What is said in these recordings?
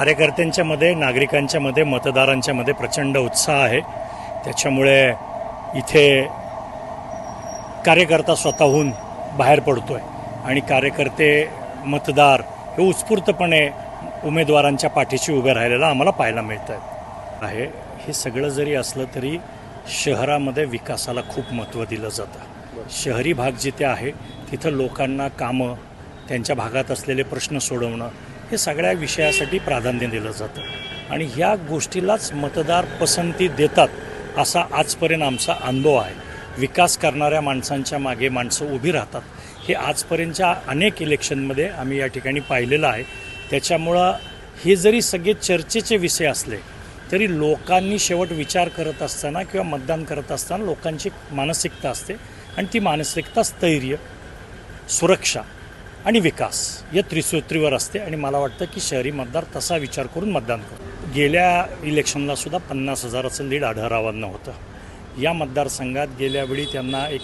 कार्यकर्त्यांच्या मध्ये नागरिकांच्या मध्ये मतदारांच्या मध्ये प्रचंड उत्साह आहे. त्याच्यामुळे इथे कार्यकर्ता स्वतःहून बाहेर पडतोय. आणि कार्यकर्ते मतदार हे उत्स्फूर्तपणे उमेदवारांच्या पाठीशी उभे राहिलेला आम्हाला पाहायला मिळत आहे. हे सगळं जरी असलं तरी शहरामध्ये विकासाला खूप महत्त्व दिलं जातं. शहरी भाग जिथे आहे तिथं लोकांना कामं त्यांच्या भागात असलेले प्रश्न सोडवणं हे सगळ्या विषयासाठी प्राधान्य दिलं जातं. आणि ह्या गोष्टीलाच मतदार पसंती देतात असा आजपर्यंत आमचा अनुभव आहे. विकास करणाऱ्या माणसांच्या मागे माणसं उभी राहतात. हे आजपर्यंतच्या अनेक इलेक्शनमध्ये आम्ही या ठिकाणी पाहिलेलं आहे. त्याच्यामुळं हे जरी सगळे चर्चेचे विषय असले तरी लोकांनी शेवट विचार करत असताना किंवा मतदान करत असताना लोकांची मानसिकता असते. आणि ती मानसिकता स्थैर्य सुरक्षा आणि विकास. या त्रिसूत्रीवर असते आणि मला वाटतं की शहरी मतदार तसा विचार करून मतदान करतो. गेल्या इलेक्शनला सुद्धा पन्नास हजाराचं लीड आढळरावांना होतं. या मतदारसंघात गेल्यावेळी त्यांना एक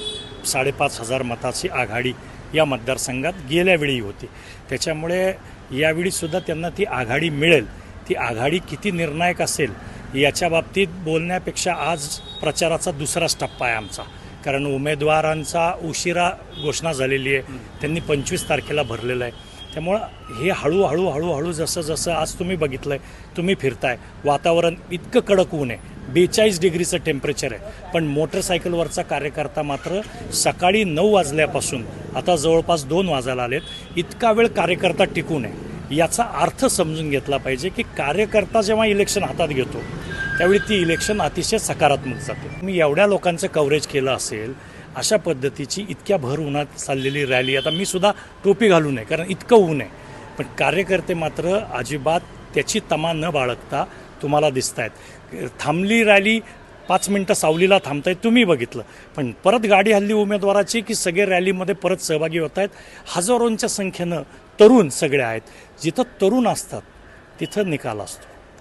साडेपाच हजार मताची आघाडी या मतदारसंघात गेल्यावेळी होती. त्याच्यामुळे यावेळीसुद्धा त्यांना ती आघाडी मिळेल. ती आघाडी किती निर्णायक असेल याच्या बाबतीत बोलण्यापेक्षा आज प्रचाराचा दुसराच टप्पा आहे आमचा. कारण उमेदवारांचा उशिरा घोषणा झालेली आहे. त्यांनी पंचवीस तारखेला भरलेलं आहे. त्यामुळं हे हळूहळू हळूहळू जसं जसं आज तुम्ही बघितलं आहे तुम्ही फिरताय वातावरण इतकं कडक ऊन आहे. बेचाळीस डिग्रीचं टेम्परेचर आहे. पण मोटरसायकलवरचा कार्यकर्ता मात्र सकाळी नऊ वाजल्यापासून आता जवळपास दोन वाजायला आलेत इतका वेळ कार्यकर्ता टिकून आहे. याचा अर्थ समजून घेतला पाहिजे की कार्यकर्ता जेव्हा इलेक्शन हातात घेतो त्यावेळी ती इलेक्शन अतिशय सकारात्मक जाते. मी एवढ्या लोकांचं कव्हरेज केलं असेल अशा पद्धतीची इतक्या भर उन्हात चाललेली रॅली आता मी सुद्धा टोपी घालू नये कारण इतकं ऊन आहे. पण कार्यकर्ते मात्र अजिबात त्याची तमा न बाळगता तुम्हाला दिसत आहेत थांबली रॅली पाच मिनटं सावलीला थांबतायत तुम्ही बघितलं. पण परत गाडी हल्ली उमेदवाराची की सगळे रॅलीमध्ये परत सहभागी होत आहेत हजारोंच्या संख्येनं तरुण सगळे आहेत. जिथं तरुण असतात तिथं निकाल असतो.